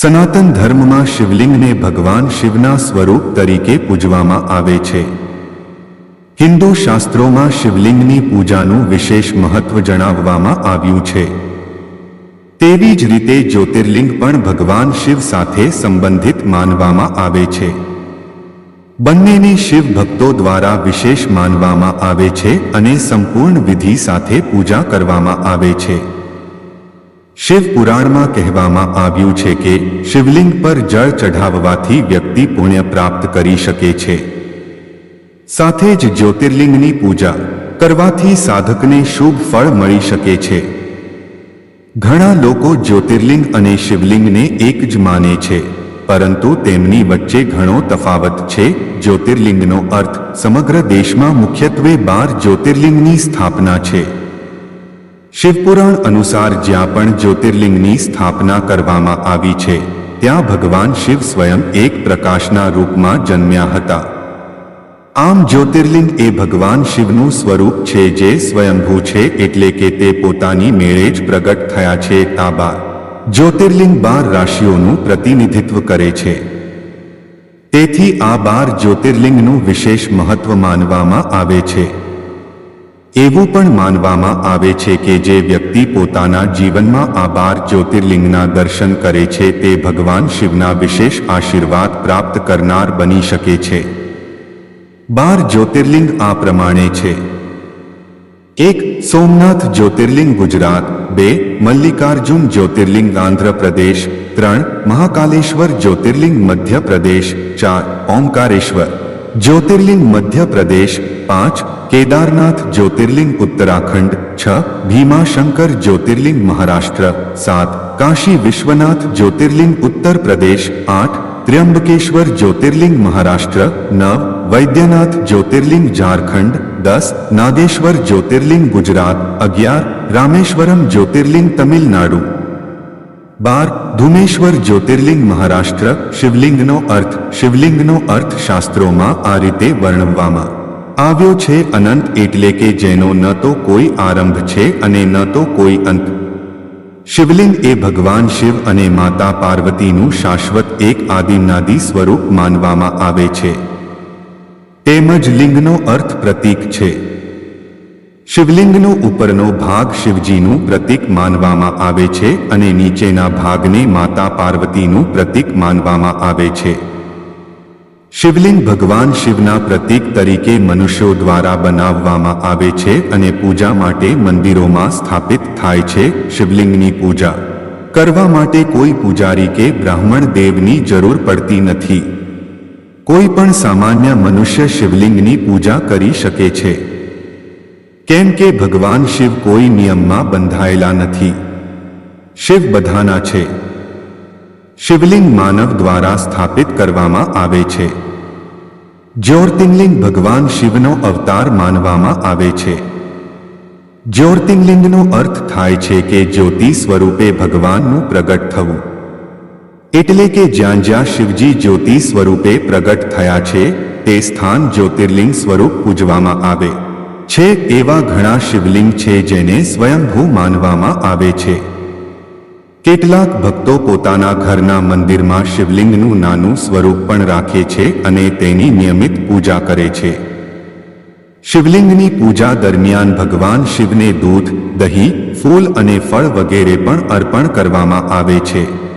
સનાતન ધર્મમાં શિવલિંગને ભગવાન શિવના સ્વરૂપ તરીકે પૂજવામાં આવે છે. હિન્દુ શાસ્ત્રોમાં શિવલિંગની પૂજાનું વિશેષ મહત્વ જણાવવામાં આવ્યું છે. તેવી જ રીતે જ્યોતિર્લિંગ પણ ભગવાન શિવ સાથે સંબંધિત માનવામાં આવે છે. બંનેને શિવ ભક્તો દ્વારા વિશેષ માનવામાં આવે છે અને સંપૂર્ણ વિધિ સાથે પૂજા કરવામાં આવે છે. શિવ પુરાણમાં કહેવામાં આવ્યું છે કે શિવલિંગ પર જળ ચઢાવવાથી વ્યક્તિ પુણ્ય પ્રાપ્ત કરી શકે છે. સાથે જ જ્યોતિર્લિંગની પૂજા કરવાથી સાધકને શુભ ફળ મળી શકે છે. ઘણા લોકો જ્યોતિર્લિંગ અને શિવલિંગને એક જ માને છે, પરંતુ તેમની વચ્ચે ઘણો તફાવત છે. જ્યોતિર્લિંગનો અર્થ સમગ્ર દેશમાં મુખ્યત્વે બાર જ્યોતિર્લિંગની સ્થાપના છે. શિવપુરાણ અનુસાર જ્યાં પણ જ્યોતિર્લિંગની સ્થાપના કરવામાં આવી છે, ત્યાં ભગવાન શિવ સ્વયં એક પ્રકાશના રૂપમાં જન્મ્યા હતા. આમ જ્યોતિર્લિંગ એ ભગવાન શિવનું સ્વરૂપ છે જે સ્વયંભૂ છે એટલે કે તે પોતાની મેળે જ પ્રગટ થયા છે આ બાર. જ્યોતિર્લિંગ બાર રાશિઓનું પ્રતિનિધિત્વ કરે છે. તેથી આ બાર જ્યોતિર્લિંગનું વિશેષ મહત્વ માનવામાં આવે છે. એવું પણ માનવામાં આવે છે કે જે વ્યક્તિ પોતાના જીવનમાં આ બાર જ્યોતિર્લિંગના દર્શન કરે છે તે ભગવાન શિવના વિશેષ આશીર્વાદ પ્રાપ્ત કરનાર બની શકે છે. બાર જ્યોતિર્લિંગ આ પ્રમાણે છે. એક, સોમનાથ જ્યોતિર્લિંગ ગુજરાત. બે, મલ્લિકાર્જુન જ્યોતિર્લિંગ આંધ્રપ્રદેશ. ત્રણ, મહાકાલેશ્વર જ્યોતિર્લિંગ મધ્યપ્રદેશ. ચાર, ઓમકારેશ્વર. જ્યોતિર્લિંગ મધ્યપ્રદેશ પાંચ, કેદારનાથ જ્યોતિર્લિંગ ઉત્તરાખંડ છ, ભીમાશંકર જ્યોતિર્લિંગ મહારાષ્ટ્ર સાત, કાશી વિશ્વનાથ જ્યોતિર્લિંગ ઉત્તર પ્રદેશ આઠ, ત્ર્યંબકેશ્વર જ્યોતિર્લિંગ મહારાષ્ટ્ર નવ, વૈદ્યનાથ જ્યોતિર્લિંગ ઝારખંડ દસ, નાગેશ્વર જ્યોતિર્લિંગ ગુજરાત અગિયાર, રામેશ્વરમ જ્યોતિર્લિંગ તમિલનાડુ બાર ધુમેશ્વર જ્યોતિર્લિંગ મહારાષ્ટ્ર, શિવલિંગનો અર્થ શિવલિંગનો અર્થ શાસ્ત્રોમાં આ રીતે વર્ણવવામાં. આવ્યો છે અનંત એટલે કે જેનો ન તો કોઈ આરંભ છે અને ન તો કોઈ અંત. શિવલિંગ એ ભગવાન શિવ અને માતા પાર્વતીનું શાશ્વત એક આદિનાદી સ્વરૂપ માનવામાં આવે છે. તેમજ લિંગનો અર્થ પ્રતીક છે. શિવલિંગનો ઉપરનો ભાગ શિવજીનું પ્રતીક માનવામાં આવે છે અને નીચેના ભાગને માતા પાર્વતીનું પ્રતીક માનવામાં આવે છે. શિવલિંગ ભગવાન શિવના પ્રતીક તરીકે મનુષ્યો દ્વારા બનાવવામાં આવે છે અને પૂજા માટે મંદિરોમાં સ્થાપિત થાય છે શિવલિંગની પૂજા. કરવા માટે કોઈ પૂજારી કે બ્રાહ્મણ દેવની જરૂર પડતી નથી. કોઈ પણ સામાન્ય મનુષ્ય શિવલિંગની પૂજા કરી શકે છે. કેમ કે ભગવાન શિવ કોઈ નિયમમાં બંધાયેલા નથી. શિવ બધાના છે. શિવલિંગ માનવ દ્વારા સ્થાપિત કરવામાં આવે છે. જ્યોતિર્લિંગ ભગવાન શિવનો અવતાર માનવામાં આવે છે. જ્યોતિર્લિંગનો અર્થ થાય છે કે જ્યોતિ સ્વરૂપે ભગવાનનું પ્રગટ થવું. એટલે કે જ્યાં જ્યાં શિવજી જ્યોતિ સ્વરૂપે પ્રગટ થયા છે, તે સ્થાન જ્યોતિર્લિંગ સ્વરૂપ પૂજવામાં આવે. છે એવા ઘણા શિવલિંગ છે જેને સ્વયંભૂ માનવામાં આવે છે. કેટલાક ભક્તો પોતાના ઘરના મંદિરમાં શિવલિંગનું નાનું સ્વરૂપ પણ રાખે છે અને તેની નિયમિત પૂજા કરે છે. શિવલિંગની પૂજા દરમિયાન ભગવાન શિવને દૂધ, દહીં, ફૂલ અને ફળ વગેરે પણ અર્પણ કરવામાં આવે છે.